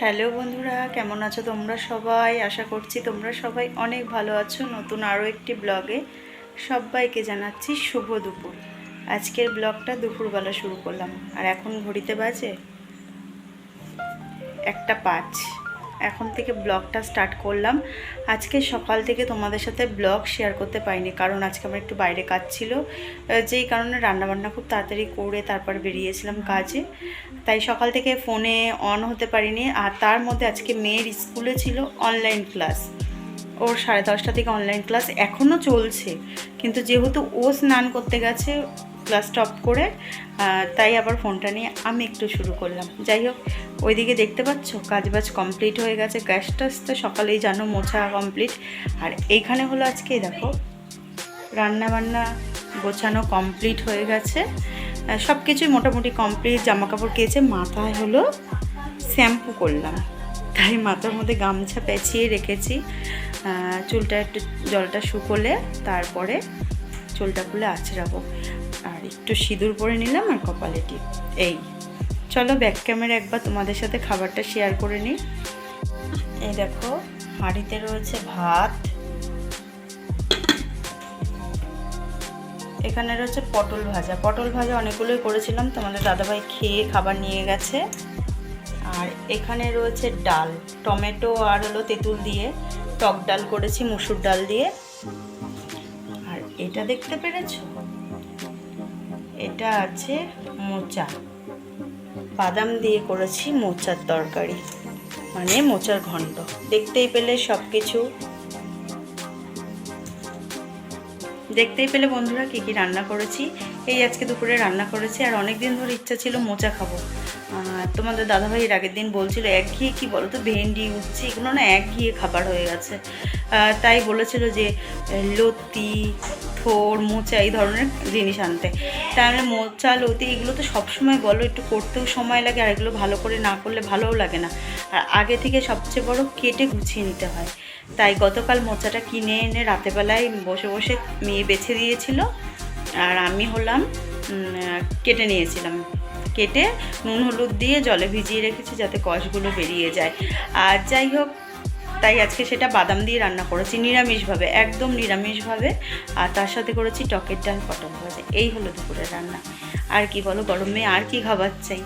Hello বন্ধুরা, কেমন আছো তোমরা সবাই? আশা করছি তোমরা সবাই অনেক ভালো আছো নতুন আরও একটি ব্লগে। সবাইকে জানাচ্ছি শুভ দুপুর। আজকের ব্লগটা দুপুরবেলা শুরু করলাম। আর এখন ঘড়িতে বাজে একটা পাঁচ। এখন থেকে ব্লগটা স্টার্ট করলাম। আজকে সকাল থেকে তোমাদের সাথে ব্লগ শেয়ার করতে পারিনি কারণ আজকে আমার একটু বাইরে কাজ ছিল। যেই কারণে রান্নাবান্না খুব তাড়াতাড়ি করে তারপর বেরিয়েছিলাম কাজে। তাই সকাল থেকে ফোনে অন হতে পারিনি আর তার মধ্যে আজকে মেয়ের স্কুলে ছিল অনলাইন ক্লাস ওর সাড়ে দশটা থেকে অনলাইন ক্লাস এখনও চলছে কিন্তু যেহেতু ও স্নান করতে গেছে ক্লাস স্টপ করে তাই আবার ফোনটা নিয়ে আমি একটু শুরু করলাম। যাই হোক ওইদিকে দেখতে পাচ্ছ? কাজবাজ কমপ্লিট হয়ে গেছে। গ্যাস টাস তো সকালেই জানো, মোছা কমপ্লিট আর এইখানে হলো আজকে দেখো রান্না বান্না গোছানো কমপ্লিট হয়ে গেছে। সব কিছুই মোটামুটি কমপ্লিট জামা কাপড় কেচে মাথায় হলো শ্যাম্পু করলাম। তাই মাথার মধ্যে গামছা পেঁচিয়ে রেখেছি। চুলটা একটু, জলটা শুকোলে তারপরে চুলটা খুলে আঁচড়াবো। আর একটু সিঁদুর পরে নিলাম আর কপালে টিপ। এই। চলো ব্যাক ক্যামেরা একবার তোমাদের সাথে খাবারটা শেয়ার করে নিই। এই দেখো, হাঁড়িতে রয়েছে ভাত। এখানে রয়েছে পটল ভাজা। পটল ভাজা অনেকগুলোই করেছিলাম, তোমাদের দাদাভাই খেয়ে খাবার নিয়ে গেছে। আর এখানে রয়েছে ডাল, টমেটো আর হলো তেঁতুল দিয়ে টক ডাল করেছি, মুসুর ডাল দিয়ে। আর এটা দেখতে পেরেছ? এটা আছে মোচা। বাদাম দিয়ে করেছি মোচার তরকারি মানে মোচার ঘন্ট দেখতেই পেলে সব কিছু দেখতেই পেলে বন্ধুরা কী কী রান্না করেছি। এই আজকে দুপুরে রান্না করেছি আর অনেক দিন ধরে ইচ্ছা ছিল মোচা খাব। তোমাদের দাদাভাই এর আগের দিন বলছিল এক ঘিয়ে কী বলো তো ভেন্ডি, উচ্ছে, এগুলো না এক ঘিয়ে খাবার হয়ে গেছে। তাই বলেছিল যে লতি থোর মোচা এই ধরনের জিনিস আনতে। আমরা মোচা, লতি এগুলো তো সবসময় বলো, একটু করতেও সময় লাগে, আর এগুলো ভালো করে না করলে ভালোও লাগে না। আর আগে থেকে সবচেয়ে বড় কেটে গুছিয়ে নিতে হয়। তাই গতকাল মোচাটা কিনে এনে রাতেবেলায় বসে বসে মেয়ে বেছে দিয়েছিল, আর আমি হলাম কেটে নিয়েছিলাম। কেটে নুন, হলুদ দিয়ে জলে ভিজিয়ে রেখেছি যাতে কষগুলো বেরিয়ে যায়। আর যাই হোক তাই আজকে সেটা বাদাম দিয়ে রান্না করেছি, নিরামিষভাবে, একদম নিরামিষভাবে। আর তার সাথে করেছি টকের ডাল, পটল ভাজা। এই হলো দুপুরের রান্না। আর কি বলো, গরমে আর কি খাবার চাই?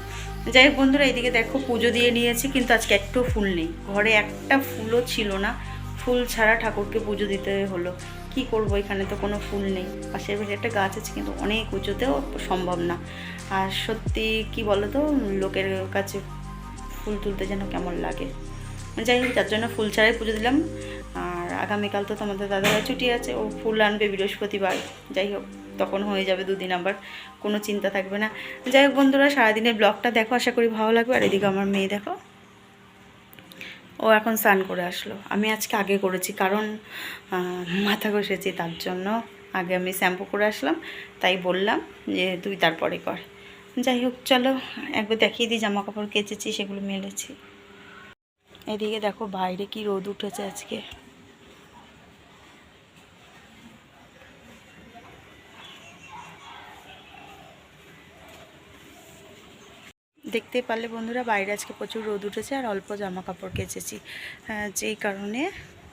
যাই হোক বন্ধুরা, এইদিকে দেখো পুজো দিয়ে নিয়েছি, কিন্তু আজকে একটু ফুল নেই। ঘরে একটা ফুলও ছিল না। ফুল ছাড়া ঠাকুরকে পুজো দিতে হলো। কি করব, এখানে তো কোনো ফুল নেই। পাশের বাড়ি একটা গাছ আছে, কিন্তু অনেক উঁচুতেও সম্ভব না। আর সত্যি কি বলো তো, লোকের কাছে ফুল তুলতে যেন কেমন লাগে। যাই হোক, যার জন্য ফুল ছাড়াই পুজো দিলাম। আর আগামীকাল তো তোমাদের দাদারা ছুটি আছে, ও ফুল আনবে বৃহস্পতিবার। যাই হোক, তখন হয়ে যাবে দুদিন আবার, কোনো চিন্তা থাকবে না। যাই হোক বন্ধুরা, সারাদিনের ব্লগটা দেখো, আশা করি ভালো লাগবে। আর এদিকে আমার মেয়ে দেখো, ও এখন স্নান করে আসলো। আমি আজকে আগে করেছি, কারণ মাথা ঘষেছি তার জন্য। আগে আমি শ্যাম্পু করে আসলাম, তাই বললাম যে তুই তারপরে কর। যাই হোক, চলো, একবার দেখিয়ে দিই, জামা কাপড় কেচেছি, সেগুলো মেলেছি। এদিকে দেখো বাইরে কি রোদ উঠেছে আজকে। দেখতে পারলে বন্ধুরা বাইরে আজকে প্রচুর রোদ উঠেছে আর অল্প জামা কাপড় কেচেছি। আহ, যেই কারণে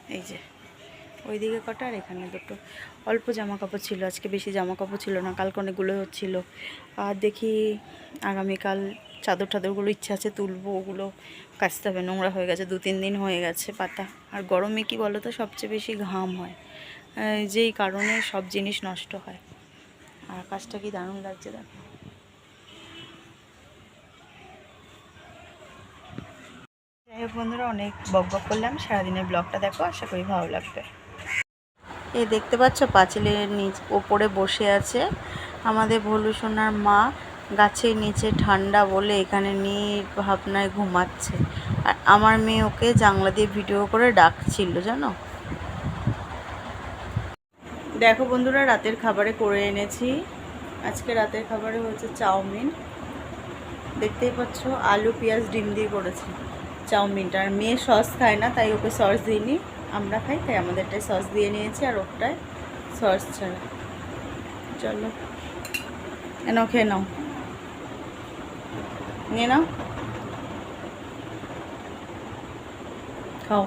এই যে ওইদিকে কটা আর এখানে দুটো। অল্প জামা কাপড় ছিল আজকে বেশি জামা কাপড় ছিল না কালকে অনেকগুলো ছিল। আর দেখি আগামীকাল চাদর টাদরগুলো ইচ্ছা আছে তুলবো, ওগুলো কাচতে হবে, নোংরা হয়ে গেছে দু তিন দিন হয়ে গেছে পাতা। আর গরমে কি বলো তো সবচেয়ে বেশি ঘাম হয়। যেই কারণে সব জিনিস নষ্ট হয়। আর আকাশটা কি দারুণ লাগছে দেখো। যাই হোক বন্ধুরা, অনেক বক বক করলাম। সারাদিনের ব্লগটা দেখো, আশা করি ভালো লাগবে। এই দেখতে পাচ্ছ, পাঁচিলের নিচ ওপরে বসে আছে আমাদের ভোলু সোনার মা। গাছের নিচে ঠান্ডা বলে এখানে ভাবনায় ঘুমাচ্ছে। আর আমার মেয়ে ওকে জানলা দিয়ে ভিডিও করে ডাকছিল, জানো? দেখো বন্ধুরা, রাতের খাবারে করে এনেছি। আজকে রাতের খাবারে হচ্ছে চাউমিন। দেখতেই পাচ্ছ, আলু, পেঁয়াজ, ডিম দিয়ে করেছি চাউমিনটা। আর মেয়ে সস খায় না, তাই ওকে সস দিইনি। আমরা খাই, তাই আমাদেরটায় সস দিয়ে নিয়েছি, আর ওটায় সস ছাড়া। চলো এনাও খেয়ে নাও। নিয়ে নাও। খাও।